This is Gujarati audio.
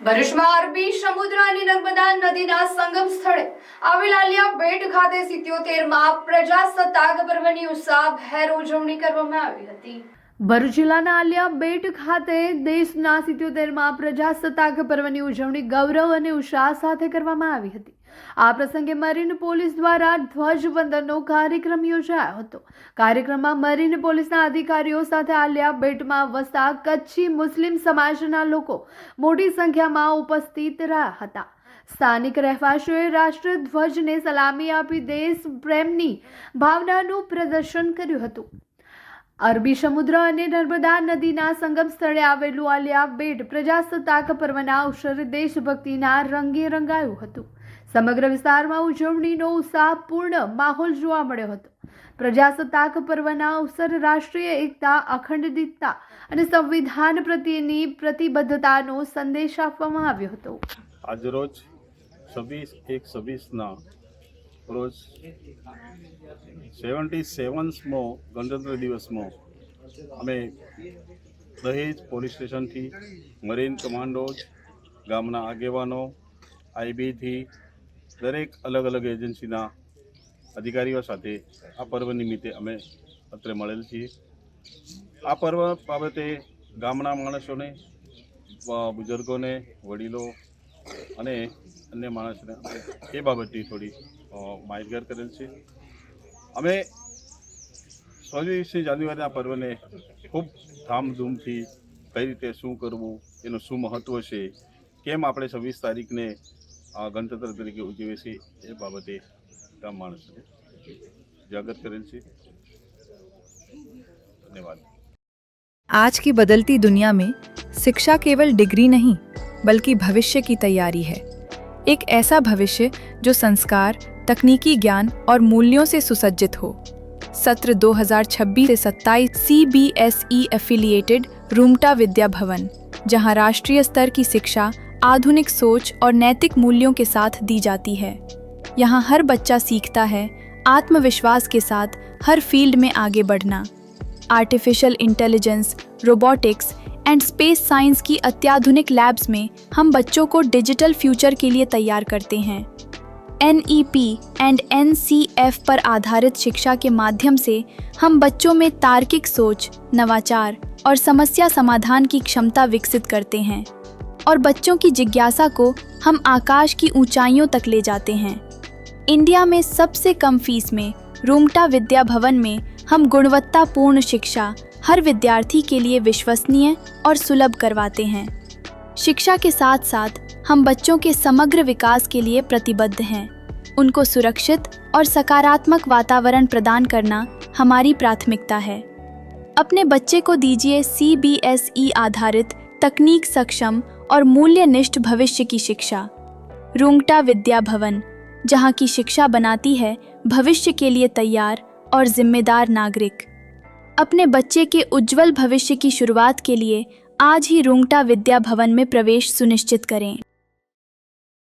ભરૂચમાં અરબી સમુદ્ર અને નર્મદા નદીના સંગમ સ્થળે આવેલ આલિયા બેટ ખાતે સિત્યોતેરમાં પ્રજાસત્તાક પર્વની ઉત્સાહભેર ઉજવણી કરવામાં આવી હતી. ભરૂચ જિલ્લાના આલિયા બેટ ખાતે દેશના સિત્યોતેરમાં પ્રજાસત્તાક પર્વની ઉજવણી ગૌરવ અને ઉત્સાહ સાથે કરવામાં આવી હતી. આ પ્રસંગે મરીન પોલીસ દ્વારા ધ્વજવંદનનો કાર્યક્રમ યોજાયો હતો. કાર્યક્રમમાં મરીન પોલીસના અધિકારીઓ સાથે આલિયા બેટમાં વસતા કચ્છી મુસ્લિમ સમાજના લોકો મોટી સંખ્યામાં ઉપસ્થિત રહ્યા હતા. સ્થાનિક રહેવાસીઓએ રાષ્ટ્રધ્વજને સલામી આપી દેશ પ્રેમની ભાવનાનું પ્રદર્શન કર્યું હતું. અરબી સમુદ્ર અને નર્મદા નદીના સંગમ સ્થળે આવેલું આલિયા બેટ પ્રજાસત્તાક પર્વના અવસરે દેશભક્તિના રંગે રંગાયું હતું. સમગ્ર વિસ્તારમાં ઉજવણીનો ઉત્સાહપૂર્ણ માહોલ જોવા મળ્યો હતો. પ્રજાસત્તાક પર્વના અવસર, રાષ્ટ્રીય એકતા, અખંડિતતા અને સંવિધાન પ્રત્યેની પ્રતિબદ્ધતાનો સંદેશ આપવામાં આવ્યો હતો. આજરોજ છવ્વીસ એક છવ્વીસના રોજ સેવન્ટી સેવન્સમો ગણતંત્ર દિવસમાં અમે દહેજ પોલીસ સ્ટેશનથી મરીન કમાન્ડોઝ ગામના આગેવાનો, આઈબીથી દરેક અલગ અલગ એજન્સીના અધિકારીઓ સાથે આ પર્વ નિમિત્તે અમે અત્રે મળેલ છીએ. આ પર્વ બાબતે ગામના માણસોને બુઝુર્ગોને, વડીલો અને અન્ય માણસોને એ બાબતની થોડી માહિતગાર કરેલ છે. અમે છવ્વીસમી જાન્યુઆરીના પર્વને ખૂબ ધામધૂમથી કઈ રીતે શું કરવું, એનું શું મહત્ત્વ છે, કેમ આપણે છવ્વીસ તારીખને અ, ગણતંત્ર તરીકે ઉજવીએ છીએ એ બાબતે ગામ માણસોને જાગૃત કરેલ છે ધન્યવાદ आज की बदलती दुनिया में शिक्षा केवल डिग्री नहीं बल्कि भविष्य की तैयारी है एक ऐसा भविष्य जो संस्कार तकनीकी ज्ञान और मूल्यों से सुसज्जित हो सत्र 2026 से 27 सी एफिलिएटेड रूमटा विद्या भवन जहां राष्ट्रीय स्तर की शिक्षा आधुनिक सोच और नैतिक मूल्यों के साथ दी जाती है। यहाँ हर बच्चा सीखता है आत्मविश्वास के साथ हर फ़ील्ड में आगे बढ़ना। Artificial intelligence, robotics and space science की अत्याधुनिक लैब्स में हम बच्चों को डिजिटल फ्यूचर के लिए तैयार करते हैं। N E P and N C F पर आधारित शिक्षा के माध्यम से हम बच्चों में तार्किक सोच, नवाचार और समस्या समाधान की क्षमता विकसित करते हैं। और बच्चों की जिज्ञासा को हम आकाश की ऊंचाइयों तक ले जाते हैं। इंडिया में सबसे कम फ़ीस में, रूमटा विद्या भवन में हम गुणवत्तापूर्ण शिक्षा हर विद्यार्थी के लिए विश्वसनीय और सुलभ करवाते हैं। शिक्षा के साथ साथ हम बच्चों के समग्र विकास के लिए प्रतिबद्ध हैं। उनको सुरक्षित और सकारात्मक वातावरण प्रदान करना हमारी प्राथमिकता है। अपने बच्चे को दीजिए सीबीएसई आधारित तकनीक सक्षम और मूल्यनिष्ठ भविष्य की शिक्षा। रूंगटा विद्या भवन, जहाँ की शिक्षा बनाती है भविष्य के लिए तैयार और जिम्मेदार नागरिक। अपने बच्चे के उज्जवल भविष्य की शुरुआत के लिए आज ही रूंगटा विद्या भवन में प्रवेश सुनिश्चित करें।